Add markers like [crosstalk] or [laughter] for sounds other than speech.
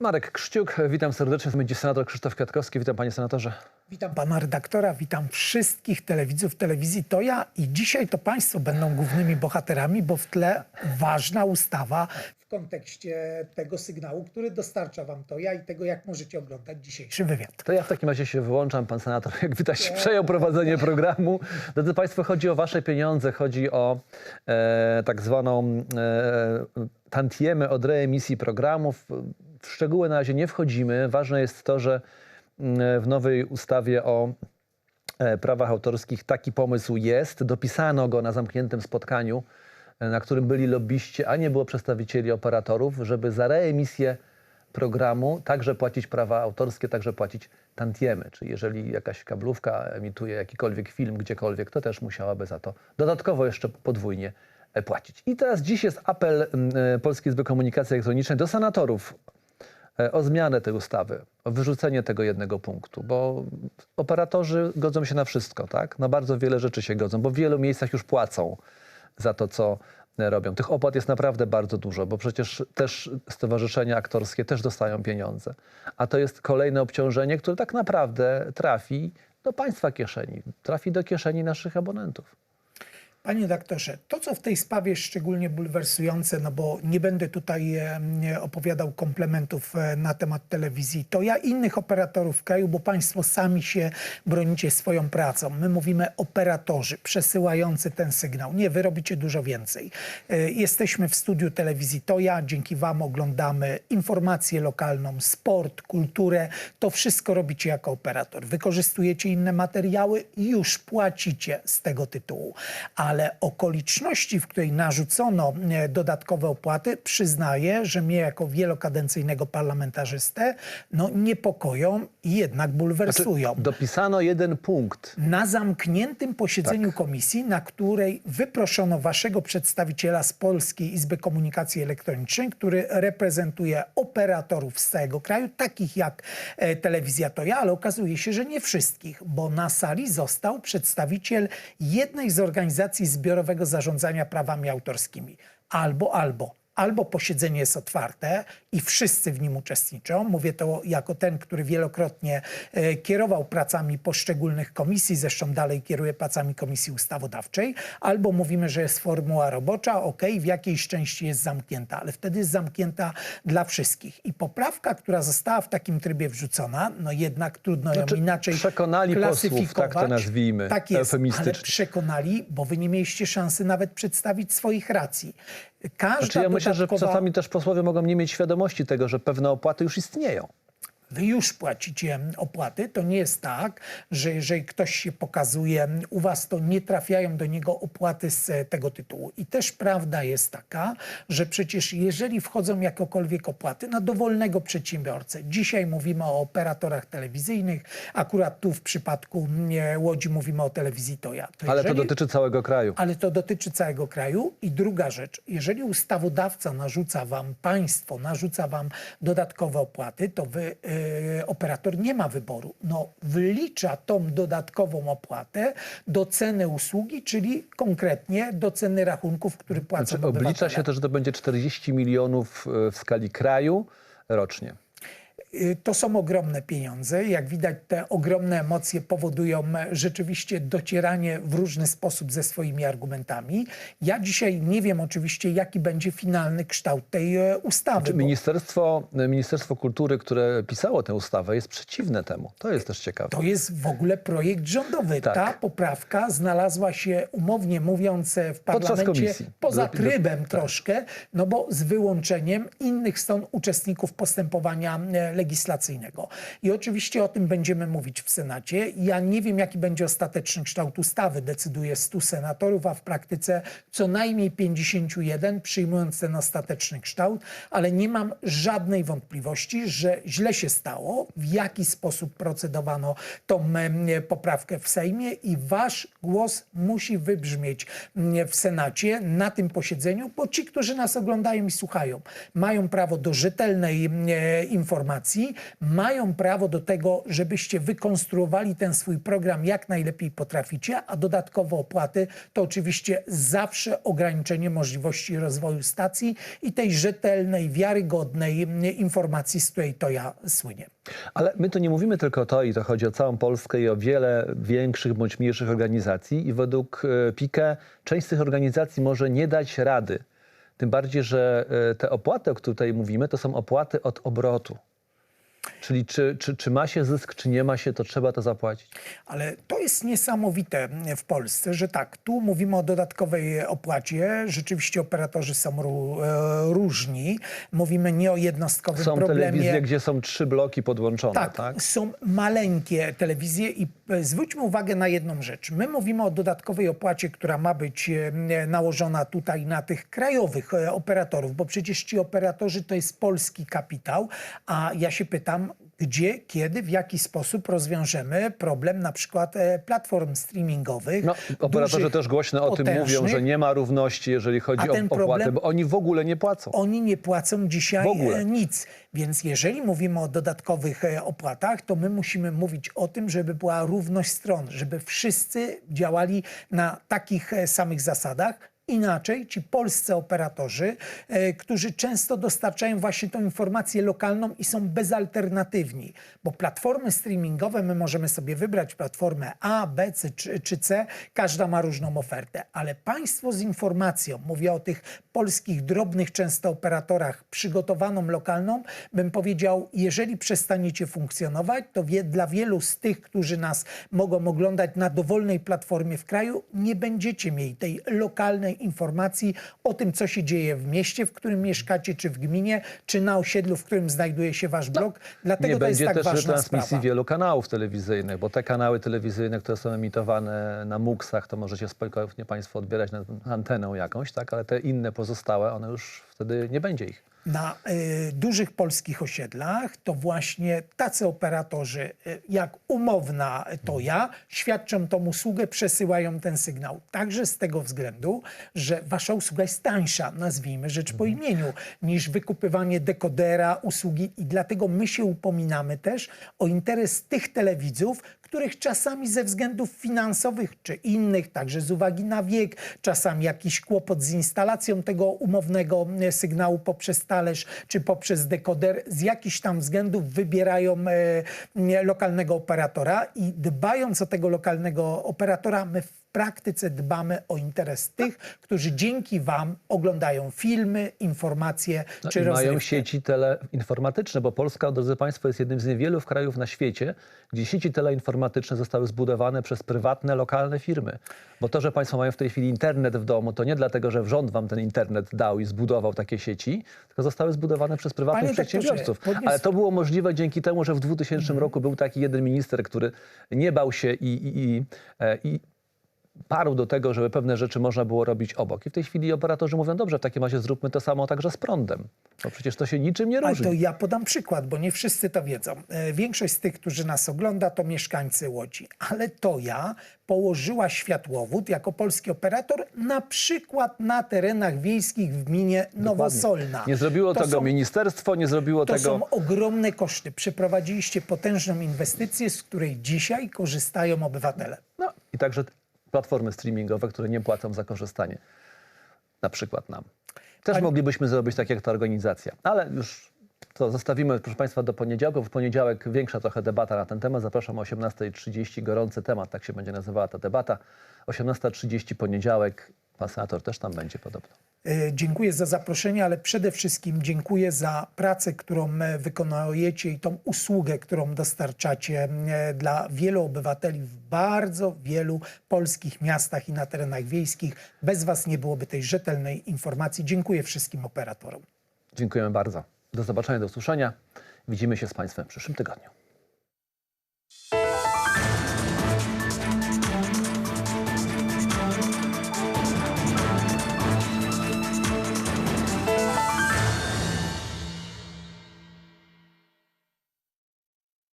Marek Krzciuk, witam serdecznie. Będzie senator Krzysztof Kwiatkowski. Witam panie senatorze. Witam pana redaktora, witam wszystkich telewidzów telewizji Toja i dzisiaj to państwo będą głównymi bohaterami, bo w tle ważna ustawa w kontekście tego sygnału, który dostarcza wam Toja i tego, jak możecie oglądać dzisiejszy wywiad. To ja w takim razie się wyłączam. Pan senator, jak widać, [laughs] przejął prowadzenie programu. Drodzy państwo, chodzi o wasze pieniądze, chodzi o e, tak zwaną e, tantiemy od reemisji programów. W szczegóły na razie nie wchodzimy. Ważne jest to, że mm, w nowej ustawie o e, prawach autorskich taki pomysł jest. Dopisano go na zamkniętym spotkaniu, e, na którym byli lobbyści, a nie było przedstawicieli operatorów, żeby za reemisję programu także płacić prawa autorskie, także płacić tantiemy. Czyli jeżeli jakaś kablówka emituje jakikolwiek film gdziekolwiek, to też musiałaby za to dodatkowo jeszcze podwójnie e, płacić. I teraz dziś jest apel mm, Polskiej Izby Komunikacji Elektronicznej do senatorów o zmianę tej ustawy, o wyrzucenie tego jednego punktu, bo operatorzy godzą się na wszystko, tak? Na bardzo wiele rzeczy się godzą, bo w wielu miejscach już płacą za to, co e, robią. Tych opłat jest naprawdę bardzo dużo, bo przecież też stowarzyszenia aktorskie też dostają pieniądze. A to jest kolejne obciążenie, które tak naprawdę trafi do państwa kieszeni, trafi do kieszeni naszych abonentów. Panie doktorze, to co w tej sprawie szczególnie bulwersujące, no bo nie będę tutaj opowiadał komplementów e, na temat telewizji, to ja innych operatorów w kraju, bo państwo sami się bronicie swoją pracą. My mówimy operatorzy przesyłający ten sygnał. Nie, wy robicie dużo więcej. E, Jesteśmy w studiu telewizji to ja, dzięki wam oglądamy informację lokalną, sport, kulturę. To wszystko robicie jako operator. Wykorzystujecie inne materiały i już płacicie z tego tytułu. Ale okoliczności, w której narzucono e, dodatkowe opłaty, przyznaję, że mnie jako wielokadencyjnego parlamentarzystę no, niepokoją i jednak bulwersują. Dopisano jeden punkt. Na zamkniętym posiedzeniu Tak. komisji, na której wyproszono waszego przedstawiciela z Polskiej Izby Komunikacji Elektronicznej, który reprezentuje operatorów z całego kraju, takich jak e, telewizja Toja, ale okazuje się, że nie wszystkich, bo na sali został przedstawiciel jednej z organizacji zbiorowego zarządzania prawami autorskimi. Albo, albo. Albo posiedzenie jest otwarte i wszyscy w nim uczestniczą. Mówię to jako ten, który wielokrotnie e, kierował pracami poszczególnych komisji, zresztą dalej kieruje pracami Komisji Ustawodawczej. Albo mówimy, że jest formuła robocza, ok, w jakiejś części jest zamknięta, ale wtedy jest zamknięta dla wszystkich. I poprawka, która została w takim trybie wrzucona, no jednak trudno ją Znaczy, inaczej przekonali posłów, klasyfikować. tak to nazwijmy, Tak jest, ale przekonali, bo wy nie mieliście szansy nawet przedstawić swoich racji. Każda Znaczy ja myślę, że czasami też posłowie mogą nie mieć świadomości tego, że pewne opłaty już istnieją. Wy już płacicie opłaty. To nie jest tak, że jeżeli ktoś się pokazuje u was, to nie trafiają do niego opłaty z e, tego tytułu. I też prawda jest taka, że przecież jeżeli wchodzą jakokolwiek opłaty na dowolnego przedsiębiorcę, dzisiaj mówimy o operatorach telewizyjnych, akurat tu w przypadku mm, Łodzi mówimy o telewizji. To Ale to jeżeli- dotyczy całego kraju. ale to dotyczy całego kraju. I druga rzecz, jeżeli ustawodawca narzuca wam, państwo narzuca wam dodatkowe opłaty, to wy, e, operator nie ma wyboru. No, wlicza tą dodatkową opłatę do ceny usługi, czyli konkretnie do ceny rachunków, który płacą Znaczy, oblicza obywatele. się to, że to będzie 40 milionów e, w skali kraju rocznie. Y, To są ogromne pieniądze. Jak widać, te ogromne emocje powodują e, rzeczywiście docieranie w różny sposób ze swoimi argumentami. Ja dzisiaj nie wiem oczywiście, jaki będzie finalny kształt tej e, ustawy. Czy bo- ministerstwo, Ministerstwo Kultury, które pisało tę ustawę, jest przeciwne temu? To jest też ciekawe. To jest w ogóle projekt rządowy. Tak. Ta poprawka znalazła się, umownie mówiąc, e, w parlamencie poza Do- do- trybem tak. troszkę, no bo z wyłączeniem innych stron uczestników postępowania e, legislacyjnego. I oczywiście o tym będziemy mówić w Senacie. Ja nie wiem, jaki będzie ostateczny kształt ustawy. Decyduje 100 senatorów, a w praktyce co najmniej 51, przyjmując ten ostateczny kształt, ale nie mam żadnej wątpliwości, że źle się stało, w jaki sposób procedowano tą poprawkę w Sejmie i wasz głos musi wybrzmieć mm, w Senacie na tym posiedzeniu, bo ci, którzy nas oglądają i słuchają, mają prawo do rzetelnej mm, informacji informacji, mają prawo do tego, żebyście wykonstruowali ten swój program jak najlepiej potraficie, a dodatkowe opłaty to oczywiście zawsze ograniczenie możliwości rozwoju stacji i tej rzetelnej, wiarygodnej informacji, z której to ja słynie. Ale my tu nie mówimy tylko o to i to chodzi o całą Polskę i o wiele większych bądź mniejszych organizacji i według e, PIKE część z tych organizacji może nie dać rady. Tym bardziej, że e, te opłaty, o których tutaj mówimy, to są opłaty od obrotu. Czyli czy, czy, czy ma się zysk, czy nie ma się, to trzeba to zapłacić. Ale to jest niesamowite w Polsce, że tak, tu mówimy o dodatkowej opłacie. Rzeczywiście operatorzy są e, różni. Mówimy nie o jednostkowym Są problemie. telewizje, gdzie są trzy bloki podłączone, Tak, tak? są maleńkie telewizje i e, zwróćmy uwagę na jedną rzecz. My mówimy o dodatkowej opłacie, która ma być e, nałożona tutaj na tych krajowych operatorów, bo przecież ci operatorzy to jest polski kapitał, a ja się pytam, gdzie, kiedy, w jaki sposób rozwiążemy problem na przykład e, platform streamingowych. No, operatorzy dużych, też głośno o tym mówią, że nie ma równości, jeżeli chodzi o opłatę, problem- bo oni w ogóle nie płacą. oni nie płacą dzisiaj e, nic. Więc jeżeli mówimy o dodatkowych e, opłatach, to my musimy mówić o tym, żeby była równość stron, żeby wszyscy działali na takich samych zasadach. Inaczej ci polscy operatorzy, e, którzy często dostarczają właśnie tą informację lokalną i są bezalternatywni, bo platformy streamingowe my możemy sobie wybrać platformę A, B C, czy, czy C, każda ma różną ofertę, ale państwo z informacją, mówię o tych polskich drobnych często operatorach przygotowaną lokalną, bym powiedział, jeżeli przestaniecie funkcjonować, to wie, dla wielu z tych, którzy nas mogą oglądać na dowolnej platformie w kraju, nie będziecie mieli tej lokalnej informacji o tym, co się dzieje w mieście, w którym mieszkacie, czy w gminie, czy na osiedlu, w którym znajduje się wasz blog. Dlatego nie to jest będzie tak też ważna retransmisji sprawa. wielu kanałów telewizyjnych, bo te kanały telewizyjne, które są emitowane na MUX-ach, to możecie spokojnie Państwo odbierać na antenę jakąś, tak? ale te inne pozostałe, one już wtedy nie będzie ich. Na y, dużych polskich osiedlach, to właśnie tacy operatorzy y, jak umowna to ja świadczą tą usługę, przesyłają ten sygnał. Także z tego względu, że wasza usługa jest tańsza, nazwijmy rzecz po imieniu, niż wykupywanie dekodera, usługi. I dlatego my się upominamy też o interes tych telewidzów, których czasami ze względów finansowych czy innych, także z uwagi na wiek, czasami jakiś kłopot z instalacją tego umownego e, sygnału poprzez talerz czy poprzez dekoder, z jakichś tam względów wybierają e, lokalnego operatora i dbając o tego lokalnego operatora, my praktyce dbamy o interes tych, którzy dzięki wam oglądają filmy, informacje No czy i mają sieci teleinformatyczne, bo Polska, drodzy Państwo, jest jednym z niewielu krajów na świecie, gdzie sieci teleinformatyczne zostały zbudowane przez prywatne, lokalne firmy. Bo to, że Państwo mają w tej chwili internet w domu, to nie dlatego, że rząd Wam ten internet dał i zbudował takie sieci, tylko zostały zbudowane przez prywatnych Panie przedsiębiorców. Ale to było możliwe dzięki temu, że w 2000 roku był taki jeden minister, który nie bał się i, i, i, e, i parł do tego, żeby pewne rzeczy można było robić obok. I w tej chwili operatorzy mówią, dobrze, w takim razie zróbmy to samo także z prądem. Bo przecież to się niczym nie Ale różni. to ja podam przykład, bo nie wszyscy to wiedzą. E, Większość z tych, którzy nas ogląda, to mieszkańcy Łodzi. Ale to ja położyła światłowód jako polski operator na przykład na terenach wiejskich w gminie Nowosolna. Nie zrobiło To tego są- ministerstwo, nie zrobiło To tego... są ogromne koszty. Przeprowadziliście potężną inwestycję, z której dzisiaj korzystają obywatele. No i także platformy streamingowe, które nie płacą za korzystanie. Na przykład nam. Też Pani- moglibyśmy zrobić tak jak ta organizacja. Ale już to zostawimy, proszę Państwa, do poniedziałku. W poniedziałek większa trochę debata na ten temat. Zapraszam o 18.30. Gorący temat, tak się będzie nazywała ta debata. 18.30 poniedziałek. Pan senator też tam będzie podobno. E, Dziękuję za zaproszenie, ale przede wszystkim dziękuję za pracę, którą e, wykonujecie i tą usługę, którą dostarczacie e, dla wielu obywateli w bardzo wielu polskich miastach i na terenach wiejskich. Bez Was nie byłoby tej rzetelnej informacji. Dziękuję wszystkim operatorom. Dziękujemy bardzo. Do zobaczenia, do usłyszenia. Widzimy się z Państwem w przyszłym tygodniu.